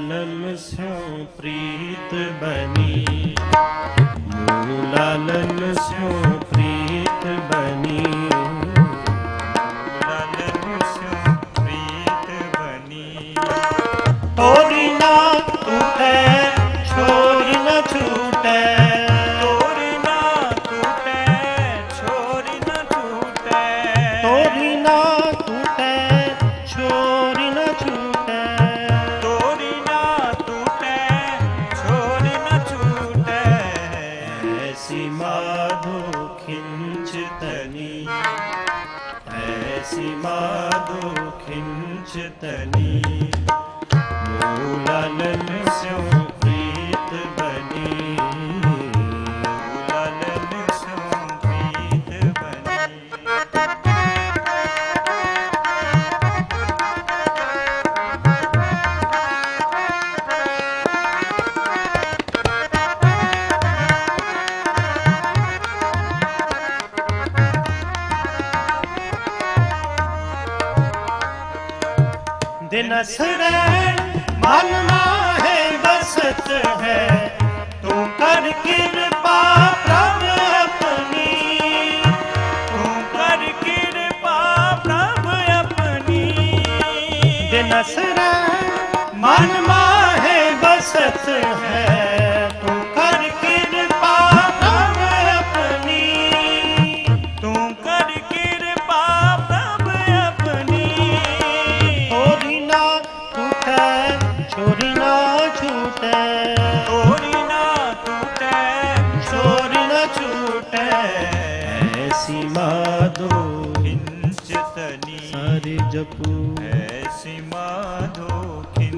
ਲਾਲਨ ਸਿਉ ਪ੍ਰੀਤ ਬਣੀ ਮੂਲ ਲਾਲਨ ਸਿਉ दुखिल ਦਿਨ ਸਰੈ ਮਨ ਮਾਹੇ ਬਸਤ ਹੈ। ਤੂੰ ਕਰ ਕਿਰਪਾ ਪ੍ਰਭ ਆਪਣੀ। ਤੂੰ ਕਰ ਕਿਰਪਾ ਪ੍ਰਭ ਆਪਣੀ। ਦਿਨ ਸਰੈ দক্ষিণ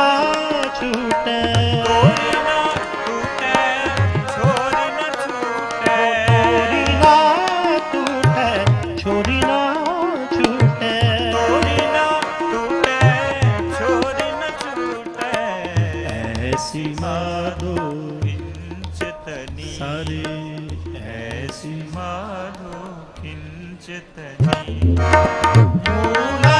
ਸਾਰੇ ਐਸੀ ਮਾਧੋ ਖਿੰਚਤਨੀ ਮੂਲਾਲਨ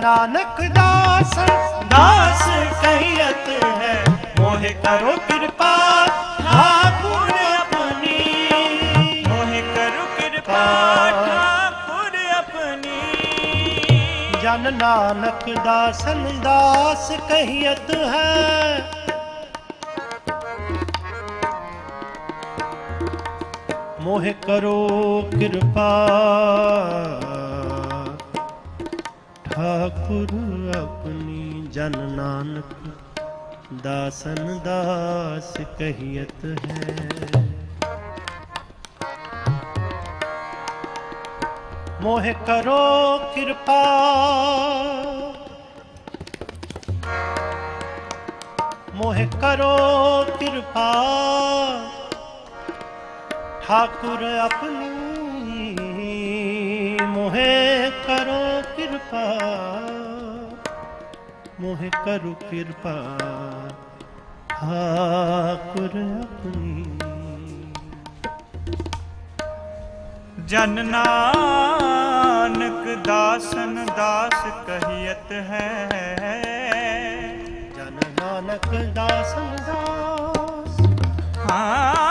ਨਾਨਕ ਦਾਸ ਦਾਸ ਕਹਿਤ ਹੈ। ਮੋਹ ਕਰੋ ਕਿਰਪਾ ਠਾਕੁਰ ਆਪਣੀ। ਮੋਹਿ ਕਰੁ ਕਿਰਪਾ ਠਾਕੁਰ ਆਪਣੀ। ਜਨ ਨਾਨਕ ਦਾਸਨ ਦਾਸ ਕਹੀਅਤ ਹੈ। ਮੋਹਿ ਕਰੋ ਕਿਰਪਾ। ਠਾਕੁਰ ਆਪਣੀ ਜਨ ਨਾਨਕ, ਦਾਸਨ ਦਾਸ ਕਹੀਤ ਹੈ। ਮੋਹਿ ਕਰੋ ਕਿਰਪਾ। ਮੋਹ ਕਰੋ ਕਿਰਪਾ। ਠਾਕੁਰ ਆਪਣੀ ਮੋਹਿ ਕਿਰਪਾ। ਮੋਹਿ ਕਰੋ ਕਿਰਪਾ। ਠਾਕੁਰ ਆਪਣੀ। ਜਨ ਨਾਨਕ ਦਾਸਨ ਦਾਸ ਕਹੀਅਤ ਹੈ। ਜਨ ਨਾਨਕ ਦਾਸਨ ਦਾਸ। ਹਾਂ।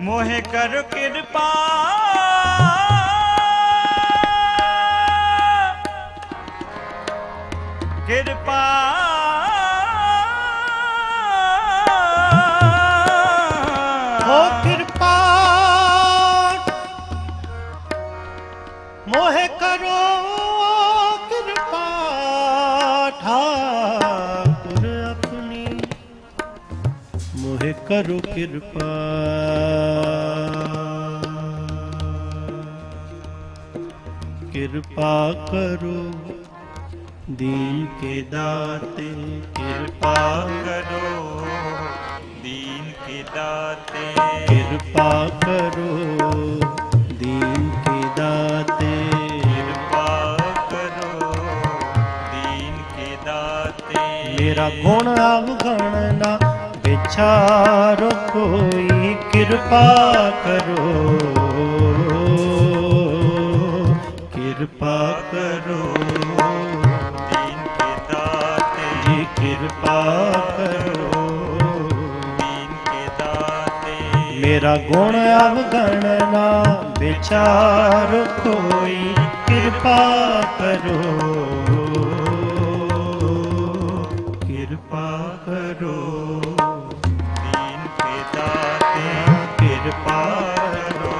ਮੋਹਿ ਕਰ ਕਿਰਪਾ। ਕਿਰਪਾ। ਹੋ ਕਿਰਪਾ। ਮੋਹਿ ਕਰੋ ਕਿਰਪਾ। ਠਾਕੁਰ ਆਪਣੀ। ਮੋਹਿ ਕਰੋ ਕਿਰਪਾ। ਕਿਰਪਾ ਕਰੋ। ਦੀਨ ਕੇ ਦਾਤੇ ਕਿਰਪਾ ਕਰੋ। ਦੀਨ ਕੇ ਦਾਤੇ ਕਿਰਪਾ ਕਰੋ। ਦੀਨ ਕੇ ਦਾਤੇ ਕਿਰਪਾ ਕਰੋ। ਦੀਨ ਕੇ ਦਾਤੇ ਮੇਰਾ ਗੁਣ ਅਵਗਣ ਨਾ ਵਿਚਾਰੋ ਕੋਈ ਕਿਰਪਾ ਕਰੋ। ਮੇਰਾ ਗੁਣ ਅਵਗਣਨਾ ਵਿਚਾਰ ਕੋਈ ਕਿਰਪਾ ਕਰੋ। ਕਿਰਪਾ ਕਰੋ। ਦੀਨ ਕੇ ਦਾਤੇ ਕਿਰਪਾ ਕਰੋ।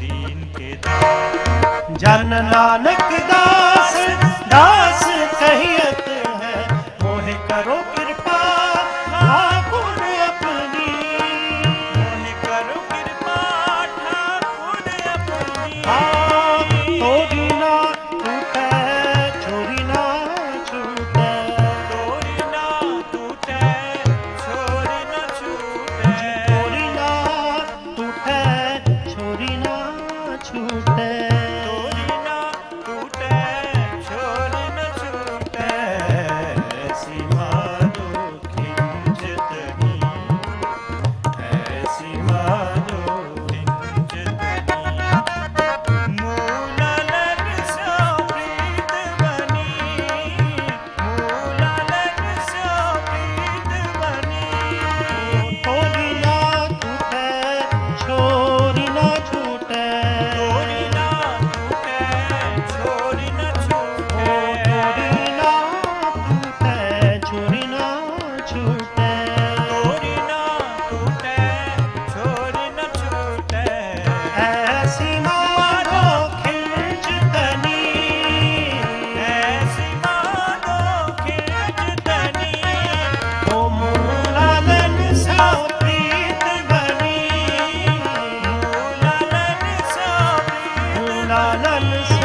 ਦੀਨ ਕੇ ਦਾਤੇ ਜਨ ਨਾਨਕ ਛੂਟੈ লালন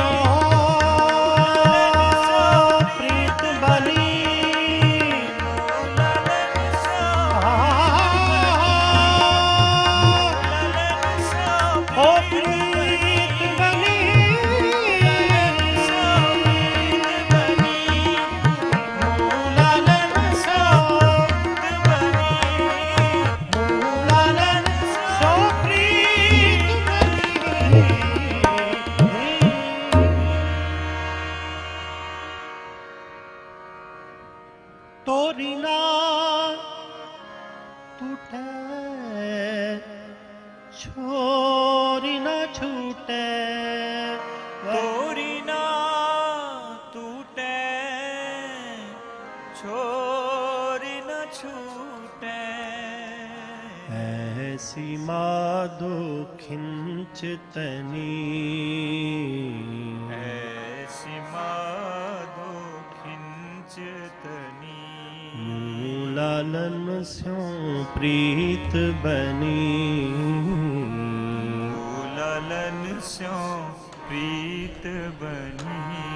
ਟੂਟੈ ਛੋਰੀ ਨਾ ਛੂਟੈ ਤੋਰੀ ਨਾ ਟੂਟੈ ਛੋਰੀ ਨ ਛੂਟੈ ਐਸੀ ਮਾਦੋ ਖਿੰਚ ਤਨੀ ਐਸੀ ਮਾਧੋ ਖਿੰਚਤਨੀ ਲਾਲਨ ਸਿਉ ਪ੍ਰੀਤ ਬਨੀ ਲਲਨ ਸਿਉ ਪ੍ਰੀਤ ਬਨੀ